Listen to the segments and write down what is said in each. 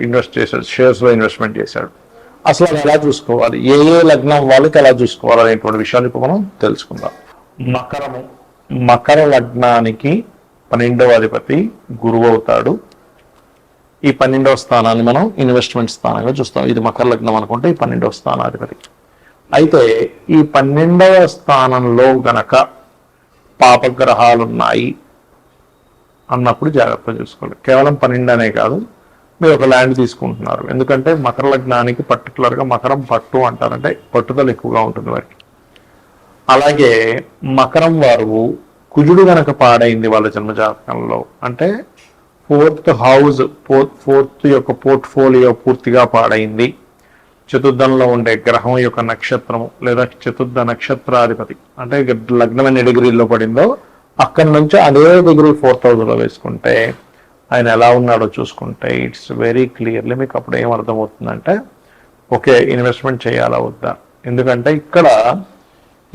Invest చేశాడు షేర్స్లో investment చేశాడు. అసలు అది ఎలా చూసుకోవాలి? ఏ ఏ లగ్నం వాళ్ళకి ఎలా చూసుకోవాలి అనేటువంటి విషయాలు ఇప్పుడు మనం తెలుసుకుందాం. మకరము మకర లగ్నానికి పన్నెండవ అధిపతి గురువు అవుతాడు. ఈ పన్నెండవ స్థానాన్ని మనం ఇన్వెస్ట్మెంట్ స్థానంగా చూస్తాం. ఇది మకర లగ్నం అనుకుంటే ఈ పన్నెండవ స్థానాధిపతి. అయితే ఈ పన్నెండవ స్థానంలో గనక పాపగ్రహాలు ఉన్నాయి అన్నప్పుడు జాగ్రత్త చూసుకోవాలి. కేవలం పన్నెండు అనే కాదు మీరు ఒక ల్యాండ్ తీసుకుంటున్నారు. ఎందుకంటే మకర లగ్నానికి పర్టికులర్గా మకరం పట్టు అంటారంటే పట్టుదల ఎక్కువగా ఉంటుంది వారికి. అలాగే మకరం వారు కుజుడు గనక పాడైంది వాళ్ళ జన్మజాతకంలో అంటే ఫోర్త్ హౌస్ ఫోర్త్ ఫోర్త్ యొక్క పోర్ట్ఫోలియో పూర్తిగా పాడైంది. చతుర్థంలో ఉండే గ్రహం యొక్క నక్షత్రము లేదా చతుర్థ నక్షత్రాధిపతి అంటే లగ్నం ఎన్ని డిగ్రీల్లో పడిందో అక్కడి నుంచి అదే డిగ్రీ ఫోర్త్ హౌస్లో వేసుకుంటే ఆయన ఎలా ఉన్నాడో చూసుకుంటే ఇట్స్ వెరీ క్లియర్లీ మీకు అప్పుడు ఏం అర్థమవుతుందంటే ఓకే ఇన్వెస్ట్మెంట్ చేయాలా వద్దా? ఎందుకంటే ఇక్కడ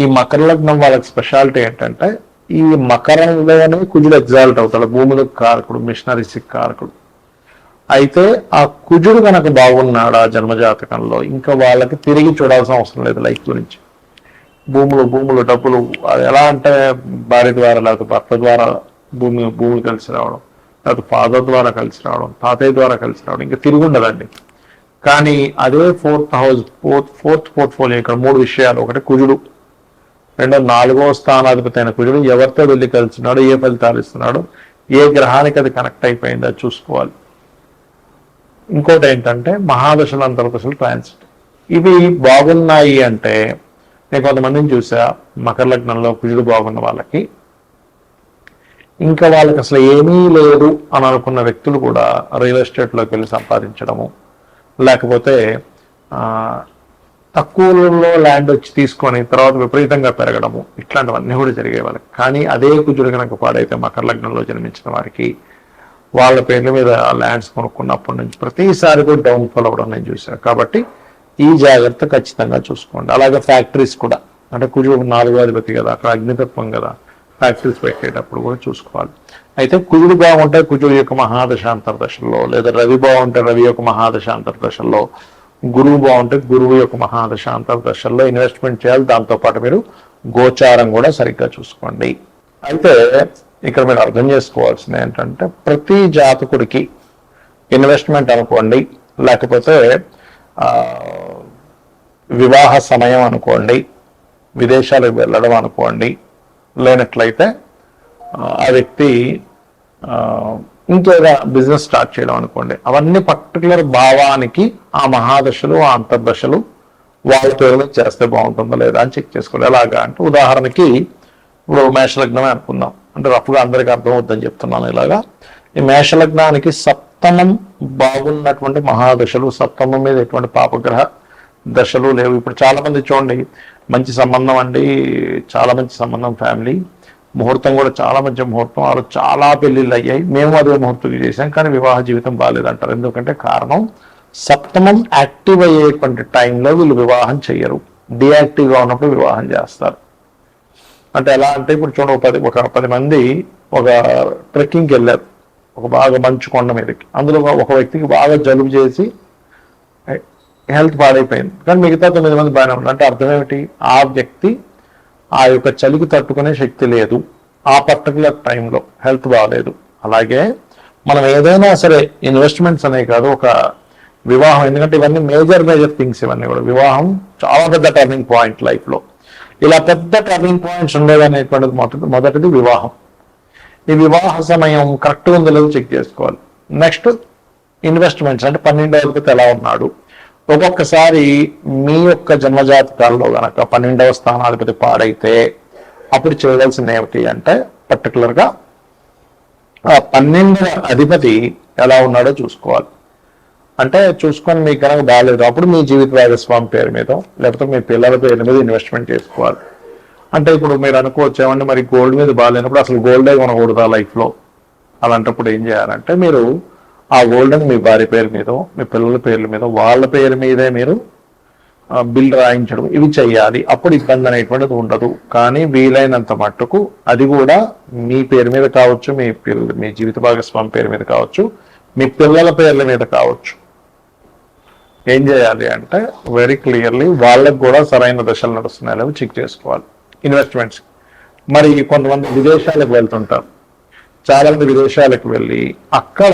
ఈ మకర లగ్నం వాళ్ళకి స్పెషాలిటీ ఏంటంటే ఈ మకరంలోనే కుజుడు ఎగ్జాల్ట్ అవుతాడు. భూములకు కారకుడు మిషనరీస్కి కారకుడు. అయితే ఆ కుజుడు కనుక బాగున్నాడు ఆ జన్మజాతకంలో ఇంకా వాళ్ళకి తిరిగి చూడాల్సిన అవసరం లేదు లైఫ్ గురించి. భూములు భూములు డబ్బులు అది ఎలా అంటే భార్య ద్వారా లేకపోతే భర్త ద్వారా భూమి భూములు కలిసి రావడం. లేకపోతే ఫాదర్ ద్వారా కలిసి రావడం తాతయ్య ద్వారా కలిసి రావడం ఇంకా తిరిగి ఉండదండి. కానీ అదే fourth house fourth fourth portfolio ఇక్కడ మూడు విషయాలు. ఒకటి కుజుడు రెండో నాలుగో స్థానాధిపతి అయిన కుజుడు. ఎవరితో వెళ్ళి కలిసినాడు ఏ ఫలితాలు ఇస్తున్నాడు ఏ గ్రహానికి అది కనెక్ట్ అయిపోయిందో చూసుకోవాలి. ఇంకోటి ఏంటంటే మహాదశలు అంతర్దశలు ట్రాన్సిట్ ఇవి బాగున్నాయి అంటే నేను కొంతమందిని చూసా మకర లగ్నంలో కుజుడు బాగున్న వాళ్ళకి. ఇంకా వాళ్ళకి అసలు ఏమీ లేదు అని అనుకున్న వ్యక్తులు కూడా రియల్ ఎస్టేట్లోకి వెళ్ళి సంపాదించడము లేకపోతే తక్కువలో ల్యాండ్ వచ్చి తీసుకొని తర్వాత విపరీతంగా పెరగడము ఇట్లాంటివన్నీ కూడా జరిగే వాళ్ళకి. కానీ అదే కుజుడు కనుక పాడైతే మకర లగ్నంలో జన్మించిన వారికి వాళ్ళ పేర్ల మీద ల్యాండ్స్ కొనుక్కున్నప్పటి నుంచి ప్రతిసారి కూడా డౌన్ఫాల్ అవ్వడం నేను చూశాను. కాబట్టి ఈ జాగ్రత్త ఖచ్చితంగా చూసుకోండి. అలాగే ఫ్యాక్టరీస్ కూడా. అంటే కుజుడు నాలుగో అధిపతి కదా అక్కడ అగ్నితత్వం కదా. ఫ్యాక్టరీస్ పెట్టేటప్పుడు కూడా చూసుకోవాలి. అయితే కుజుడు బాగుంటే కుజుడు యొక్క మహాదశాంతర్దశల్లో లేదా రవి బాగుంటే రవి యొక్క మహాదశాంతర్దశల్లో గురువు బాగుంటే గురువు యొక్క మహాదశాంతర్దశల్లో ఇన్వెస్ట్మెంట్ చేయాలి. దాంతోపాటు మీరు గోచారం కూడా సరిగ్గా చూసుకోండి. అయితే ఇక్కడ మీరు అర్థం చేసుకోవాల్సింది ఏంటంటే ప్రతి జాతకుడికి ఇన్వెస్ట్మెంట్ అనుకోండి లేకపోతే వివాహ సమయం అనుకోండి విదేశాలకు వెళ్ళడం అనుకోండి లేనట్లయితే ఆ, వ్యక్తి ఇంకేదా బిజినెస్ స్టార్ట్ చేయడం అనుకోండి. అవన్నీ పర్టికులర్ భావానికి ఆ మహాదశలు ఆ అంతర్దశలు వాళ్ళతో ఏదో చేస్తే బాగుంటుందో లేదా అని చెక్ చేసుకోవాలి. ఎలాగా అంటే ఉదాహరణకి ఇప్పుడు మేషలగ్నమే అనుకుందాం. అంటే రఫ్గా అందరికీ అర్థం అవుతుందని చెప్తున్నాను ఇలాగా. ఈ మేషలగ్నానికి సప్తమం బాగున్నటువంటి మహాదశలు సప్తమం మీద ఎటువంటి పాపగ్రహ దశలు లేవు. ఇప్పుడు చాలా మంది చూడండి మంచి సంబంధం అండి. చాలా మంచి సంబంధం ఫ్యామిలీ. ముహూర్తం కూడా చాలా మంచి ముహూర్తం. వాళ్ళు చాలా పెళ్ళిళ్ళు అయ్యాయి. మేము అదే ముహూర్తం చేసాం కానీ వివాహ జీవితం బాగాలేదంటారు ఎందుకంటే కారణం సప్తమం యాక్టివ్ అయ్యేటువంటి టైంలో వీళ్ళు వివాహం చేయరు డియాక్టివ్గా ఉన్నప్పుడు వివాహం చేస్తారు. అంటే ఎలా అంటే ఇప్పుడు చూడ పది ఒక పది మంది ఒక ట్రెక్కింగ్కి వెళ్ళారు. ఒక బాగా మంచు కొండ మీదకి. అందులో ఒక వ్యక్తికి బాగా జలుబు చేసి హెల్త్ పాడైపోయింది కానీ మిగతా తొమ్మిది మంది బాగానే ఉన్నారు. అంటే అర్థం ఏమిటి? ఆ వ్యక్తి ఆ యొక్క చలికి తట్టుకునే శక్తి లేదు. ఆ పర్టికులర్ టైంలో హెల్త్ బాగాలేదు. అలాగే మనం ఏదైనా సరే ఇన్వెస్ట్మెంట్స్ అనే కాదు ఒక వివాహం. ఎందుకంటే ఇవన్నీ మేజర్ మేజర్ థింగ్స్ ఇవన్నీ కూడా. వివాహం చాలా పెద్ద టర్నింగ్ పాయింట్ లైఫ్లో ఇలా పెద్ద టర్నింగ్ పాయింట్స్ ఉండేదనేటువంటిది మొదటి మొదటిది వివాహం. ఈ వివాహ సమయం కరెక్ట్ ఉందో లేదో చెక్ చేసుకోవాలి. నెక్స్ట్ ఇన్వెస్ట్మెంట్స్ అంటే పన్నెండవ అధిపతి ఎలా ఉన్నాడు? ఒక్కొక్కసారి మీ యొక్క జన్మజాతకాల్లో గనక పన్నెండవ స్థానాధిపతి పాడైతే అప్పుడు చేయవలసింది ఏమిటి అంటే పర్టికులర్గా ఆ పన్నెండవ అధిపతి ఎలా ఉన్నాడో చూసుకోవాలి. అంటే చూసుకొని మీకు కనుక బాగాలేదు అప్పుడు మీ జీవిత భాగస్వామి పేరు మీద లేకపోతే మీ పిల్లల పేరు మీద ఇన్వెస్ట్మెంట్ చేసుకోవాలి. అంటే ఇప్పుడు మీరు అనుకోవచ్చు ఏమంటే మరి గోల్డ్ మీద బాగాలేనప్పుడు అసలు గోల్డే కొనకూడదా లైఫ్ లైఫ్లో అలాంటప్పుడు ఏం చేయాలంటే మీరు ఆ గోల్డ్ మీ భార్య పేరు మీద మీ పిల్లల పేర్ల మీద వాళ్ళ పేరు మీదే మీరు బిల్ రాయించడం ఇవి చేయాలి అప్పుడు ఇబ్బంది అనేటువంటిది ఉండదు. కానీ వీలైనంత మట్టుకు అది కూడా మీ పేరు మీద కావచ్చు మీ పిల్ల మీ జీవిత భాగస్వామి పేరు మీద కావచ్చు మీ పిల్లల పేర్ల మీద కావచ్చు. ఏం చేయాలి అంటే వెరీ క్లియర్లీ వాళ్ళకు కూడా సరైన దశలు నడుస్తున్నాయి చెక్ చేసుకోవాలి. ఇన్వెస్ట్మెంట్స్ మరి కొంతమంది విదేశాలకు వెళ్తుంటారు. చాలా మంది విదేశాలకు వెళ్ళి అక్కడ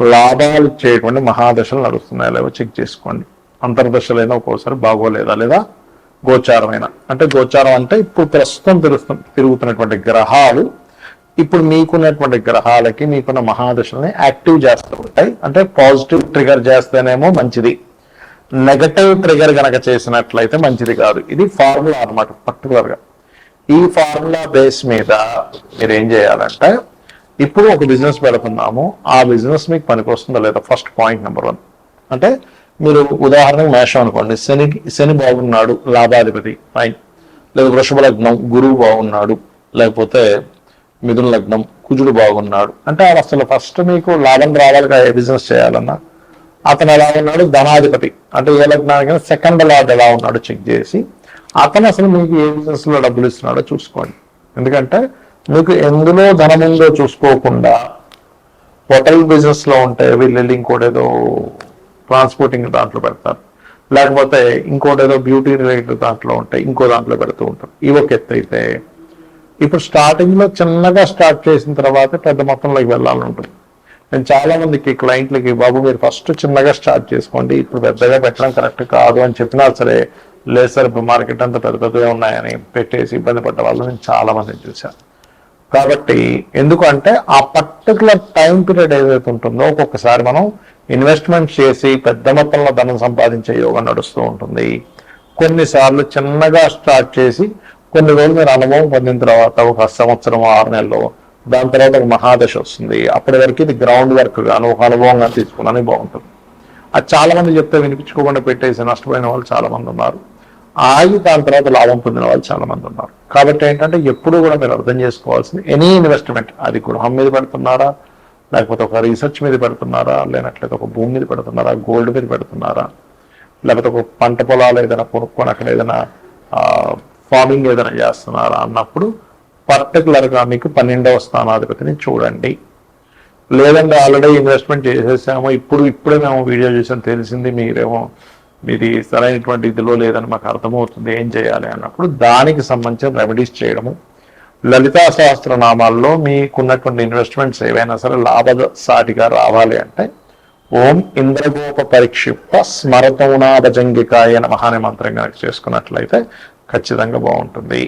లాభాలు ఇచ్చేటువంటి మహాదశలు నడుస్తున్నాయా. లేవో చెక్ చేసుకోండి. అంతర్దశలైనా ఒక్కోసారి బాగోలేదా? లేదా గోచారమైన? అంటే గోచారం అంటే ఇప్పుడు ప్రస్తుతం తిరుగుతు తిరుగుతున్నటువంటి గ్రహాలు ఇప్పుడు మీకున్నటువంటి గ్రహాలకి మీకున్న మహాదశల్ని యాక్టివ్ చేస్తూ ఉంటాయి. అంటే పాజిటివ్ ట్రిగర్ చేస్తేనేమో మంచిది. నెగటివ్ ట్రిగర్ గనక చేసినట్లయితే మంచిది కాదు. ఇది ఫార్ములా అన్నమాట పర్టికులర్గా. ఈ ఫార్ములా బేస్ మీద మీరు ఏం చేయాలంటే ఇప్పుడు ఒక బిజినెస్ పెడుతున్నాము ఆ బిజినెస్ మీకు పనికొస్తుందో లేదా? ఫస్ట్ పాయింట్ నెంబర్ వన్ అంటే మీరు ఉదాహరణకు మేషం అనుకోండి. శని శని బాగున్నాడు లాభాధిపతి ఫైన్ లేదా వృషభ లగ్నం గురువు బాగున్నాడు లేకపోతే మిథున లగ్నం కుజుడు బాగున్నాడు. అంటే అసలు ఫస్ట్ మీకు లాభం రావాలి ఏ బిజినెస్ చేయాలన్నా. అతను ఎలా ఉన్నాడు? ధనాధిపతి. అంటే ఏ లగ్నానికి సెకండ్ లార్డ్ ఎలా ఉన్నాడో? చెక్ చేసి. అతను అసలు మీకు ఏ బిజినెస్లో డబ్బులు ఇస్తున్నాడో చూసుకోండి. ఎందుకంటే మీకు ఎందులో ధనం ఉందో చూసుకోకుండా హోటల్ బిజినెస్లో ఉంటే వీళ్ళు వెళ్ళి ట్రాన్స్పోర్టింగ్ దాంట్లో పెడతారు. లేకపోతే ఇంకోటేదో బ్యూటీ రిలేటెడ్ దాంట్లో ఉంటాయి ఇంకో దాంట్లో పెడుతూ ఉంటారు. ఇవి ఒక ఎత్తు అయితే ఇప్పుడు స్టార్టింగ్లో చిన్నగా స్టార్ట్ చేసిన తర్వాత పెద్ద మొత్తంలోకి వెళ్ళాలని ఉంటుంది. నేను చాలా మందికి క్లయింట్లకి బాబు మీరు ఫస్ట్ చిన్నగా స్టార్ట్ చేసుకోండి. ఇప్పుడు పెద్దగా పెట్టడం కరెక్ట్ కాదు అని చెప్పినా సరే లేదు సార్ ఇప్పుడు మార్కెట్ అంతా పెద్ద పెద్దగా ఉన్నాయని పెట్టేసి ఇబ్బంది పడ్డ వాళ్ళు నేను చాలా మందిని చూశాను. కాబట్టి ఎందుకంటే ఆ పర్టికులర్ టైం పీరియడ్ ఏదైతే ఉంటుందో ఒక్కొక్కసారి మనం ఇన్వెస్ట్మెంట్ చేసి పెద్ద మొత్తంలో ధనం సంపాదించే యోగం నడుస్తూ ఉంటుంది. కొన్నిసార్లు చిన్నగా స్టార్ట్ చేసి కొన్ని రోజులు మీరు అనుభవం పొందిన తర్వాత ఒక సంవత్సరం ఆరు నెలలు దాని తర్వాత ఒక మహాదశ వస్తుంది. అప్పటి వరకు ఇది గ్రౌండ్ వర్క్ గాను ఒక అనుభవంగా తీసుకున్నాను బాగుంటుంది అది చాలా మంది చెప్తే వినిపించుకోకుండా పెట్టేసి నష్టపోయిన వాళ్ళు చాలా మంది ఉన్నారు. ఆగి దాని తర్వాత లాభం పొందిన వాళ్ళు చాలా మంది ఉన్నారు. కాబట్టి ఏంటంటే ఎప్పుడు కూడా మీరు అర్థం చేసుకోవాల్సింది ఎనీ ఇన్వెస్ట్మెంట్ అది గృహం మీద పెడుతున్నారా లేకపోతే ఒక రీసెర్చ్ మీద పెడుతున్నారా లేనట్లయితే ఒక భూమి మీద పెడుతున్నారా గోల్డ్ మీద పెడుతున్నారా లేకపోతే ఒక పంట పొలాలు ఏదైనా కొనుక్కొని అక్కడ ఏదైనా ఫార్మింగ్ ఏదైనా చేస్తున్నారా అన్నప్పుడు పర్టికులర్గా మీకు పన్నెండవ స్థానాధిపతిని చూడండి. లేదంటే ఆల్రెడీ ఇన్వెస్ట్మెంట్ చేసేసాము ఇప్పుడు ఇప్పుడే మేము వీడియో చేసాం తెలిసింది మీరేమో మీది సరైనటువంటి ఇదిలో లేదని మాకు అర్థమవుతుంది ఏం చేయాలి అన్నప్పుడు దానికి సంబంధించిన రెమెడీస్ చేయడము. లలితా సహస్రనామాల్లో మీకున్నటువంటి ఇన్వెస్ట్మెంట్స్ ఏవైనా సరే లాభసాటిగా రావాలి అంటే ఓం ఇంద్రగోప పరిక్షిప్త స్మరతౌనాభజంగికాయ నమః అనే మంత్రం కనుక చేసుకున్నట్లయితే ఖచ్చితంగా బాగుంటుంది.